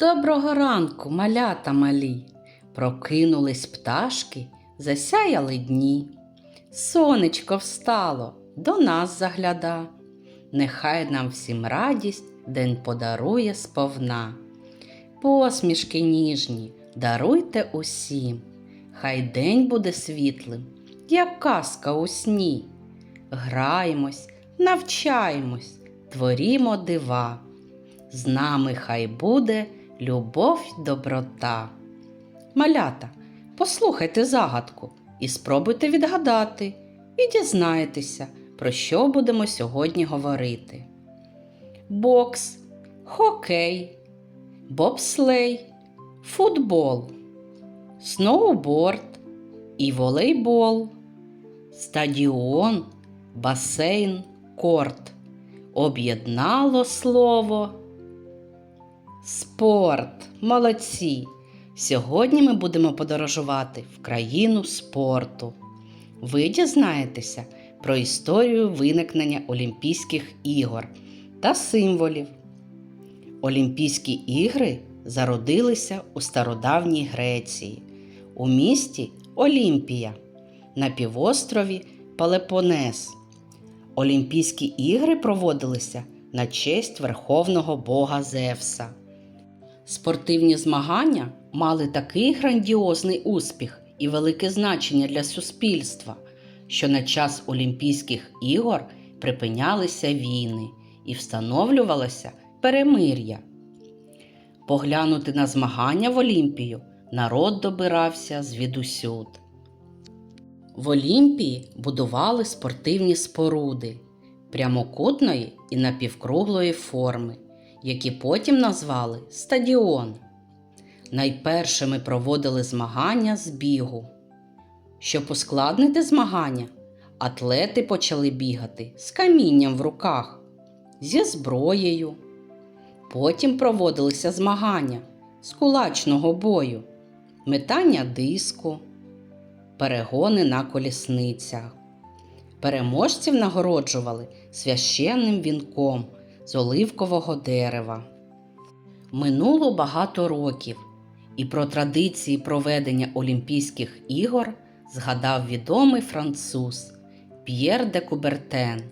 Доброго ранку, малята малі. Прокинулись пташки, засяяли дні. Сонечко встало, до нас загляда. Нехай нам всім радість день подарує сповна. Посмішки ніжні, даруйте усім. Хай день буде світлим, як казка у сні. Граємось, навчаємось, творімо дива. З нами хай буде любов доброта. Малята, послухайте загадку і спробуйте відгадати, і дізнаєтеся, про що будемо сьогодні говорити. Бокс, хокей, бобслей, футбол, сноуборд і волейбол, стадіон, басейн, корт. Об'єднало слово Спорт. Молодці! Сьогодні ми будемо подорожувати в країну спорту. Ви дізнаєтеся про історію виникнення Олімпійських ігор та символів. Олімпійські ігри зародилися у стародавній Греції, у місті Олімпія на півострові Пелепонес. Олімпійські ігри проводилися на честь верховного бога Зевса. Спортивні змагання мали такий грандіозний успіх і велике значення для суспільства, що на час Олімпійських ігор припинялися війни і встановлювалося перемир'я. Поглянути на змагання в Олімпію народ добирався звідусюд. В Олімпії будували спортивні споруди прямокутної і напівкруглої форми, які потім назвали стадіон. Найпершими проводили змагання з бігу. Щоб ускладнити змагання, атлети почали бігати з камінням в руках, зі зброєю. Потім проводилися змагання з кулачного бою, метання диску, перегони на колісницях. Переможців нагороджували священним вінком з оливкового дерева. Минуло багато років, і про традиції проведення Олімпійських ігор згадав відомий француз П'єр де Кубертен.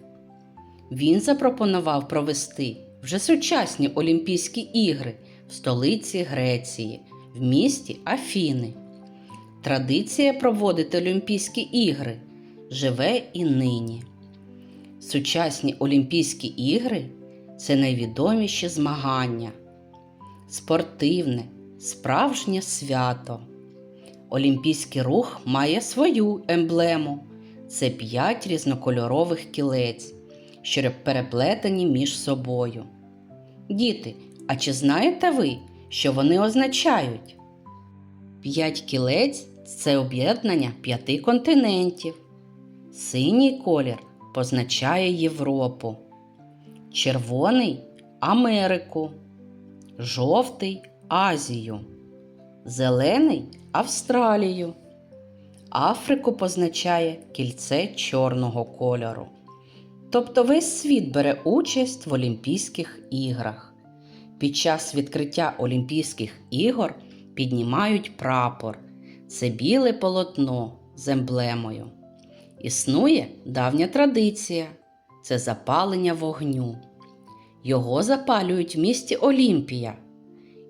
Він запропонував провести вже сучасні Олімпійські ігри в столиці Греції, в місті Афіни. Традиція проводити Олімпійські ігри живе і нині. Сучасні Олімпійські ігри це найвідоміші змагання, спортивне, справжнє свято. Олімпійський рух має свою емблему це п'ять різнокольорових кілець, що переплетені між собою. Діти, а чи знаєте ви, що вони означають? П'ять кілець це об'єднання п'яти континентів. Синій колір позначає Європу, червоний Америку, жовтий Азію, зелений Австралію. Африку позначає кільце чорного кольору. Тобто весь світ бере участь в Олімпійських іграх. Під час відкриття Олімпійських ігор піднімають прапор. Це біле полотно з емблемою. Існує давня традиція це запалення вогню. Його запалюють в місті Олімпія.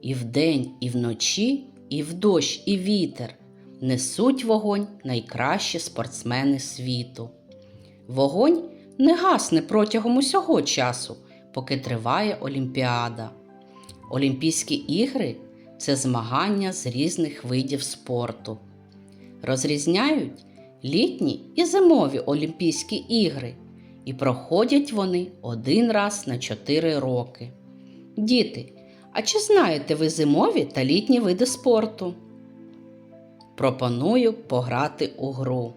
І вдень, і вночі, і в дощ, і вітер несуть вогонь найкращі спортсмени світу. Вогонь не гасне протягом усього часу, поки триває Олімпіада. Олімпійські ігри це змагання з різних видів спорту. Розрізняють літні і зимові Олімпійські ігри, і проходять вони один раз на 4 роки. Діти, а чи знаєте ви зимові та літні види спорту? Пропоную пограти у гру.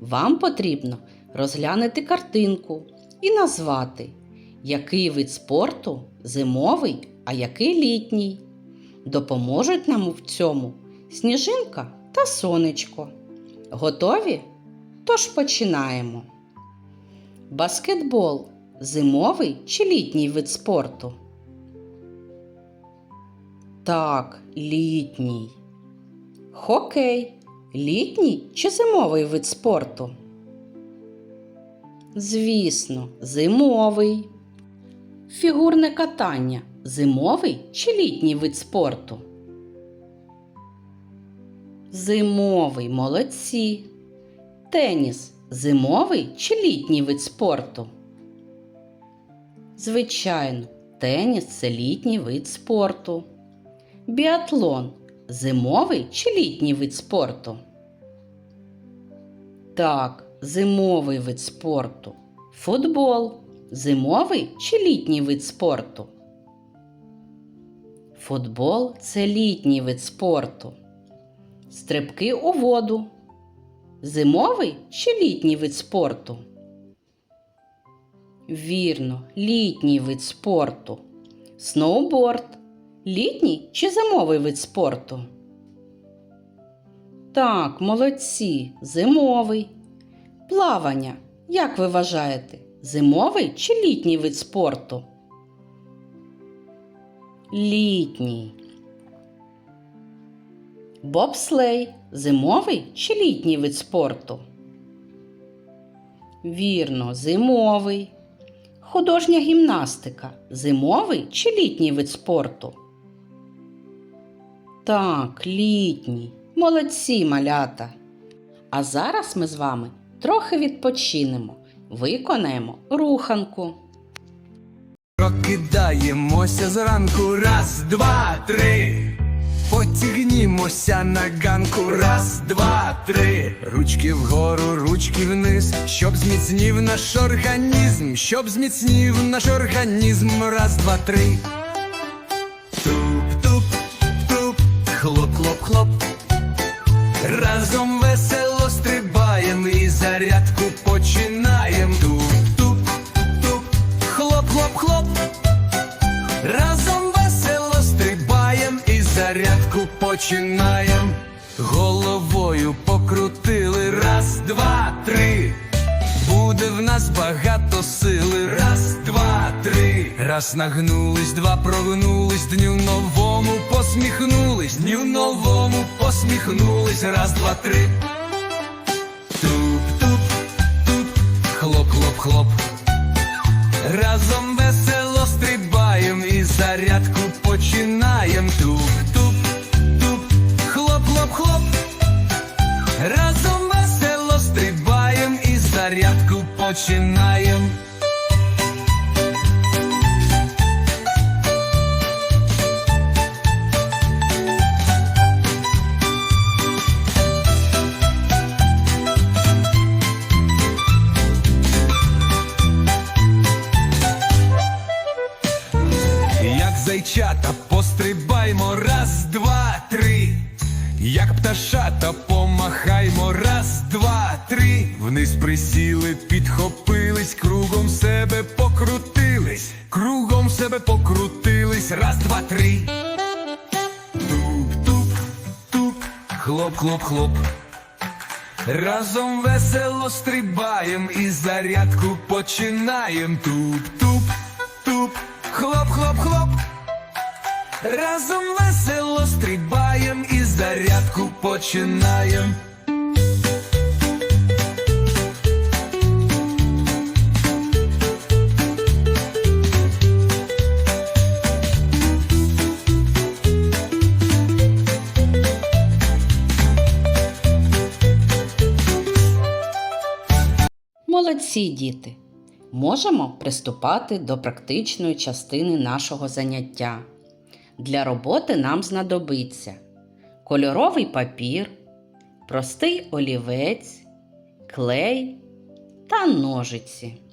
Вам потрібно розглянути картинку і назвати, який вид спорту зимовий, а який літній. Допоможуть нам в цьому сніжинка та сонечко. Готові? Тож починаємо. Баскетбол зимовий чи літній вид спорту? Так, літній. Хокей. Літній чи зимовий вид спорту? Звісно, зимовий. Фігурне катання зимовий чи літній вид спорту? Зимовий молодці. Теніс зимовий чи літній вид спорту? Звичайно, теніс це літній вид спорту. Біатлон зимовий чи літній вид спорту? Так, зимовий вид спорту. Футбол зимовий чи літній вид спорту? Футбол це літній вид спорту. Стрибки у воду. Зимовий чи літній вид спорту? Вірно, літній вид спорту. Сноуборд. Літній чи зимовий вид спорту? Так, молодці, зимовий. Плавання. Як ви вважаєте, зимовий чи літній вид спорту? Літній. Бобслей зимовий чи літній вид спорту? Вірно, зимовий. Художня гімнастика зимовий чи літній вид спорту? Так, літній. Молодці малята. А зараз ми з вами трохи відпочинемо, виконаємо руханку. Прокидаємося зранку, раз, два, три. Потягнімося на ганку, раз, два, три. Ручки вгору, ручки вниз, щоб зміцнів наш організм, щоб зміцнів наш організм, раз, два, три. Туп, туп, туп, хлоп, хлоп, хлоп. Разом весело стрибаєм і зарядку починаєм. Починаєм. Головою покрутили раз, два, три. Буде в нас багато сили. Раз, два, три. Раз нагнулись, два прогнулись, дню новому посміхнулись, дню новому посміхнулись. Раз, два, три. Туп, туп, хлоп, хлоп, хлоп. Разом весело стрибаєм і зарядку починаєм. Туп, зарядку починаєм. Як зайчата пострибаймо, раз, два. Як пташата помахаймо, раз, два, три. Вниз присіли, підхопились, кругом себе покрутились, кругом себе покрутились, раз, два, три. Туп, туп, туп, хлоп, хлоп, хлоп. Разом весело стрибаєм і зарядку починаєм. Туп, туп, туп, хлоп, хлоп, хлоп. Разом весело стрибаєм зарядку починаєм. Молодці діти! Можемо приступати до практичної частини нашого заняття. Для роботи нам знадобиться кольоровий папір, простий олівець, клей та ножиці.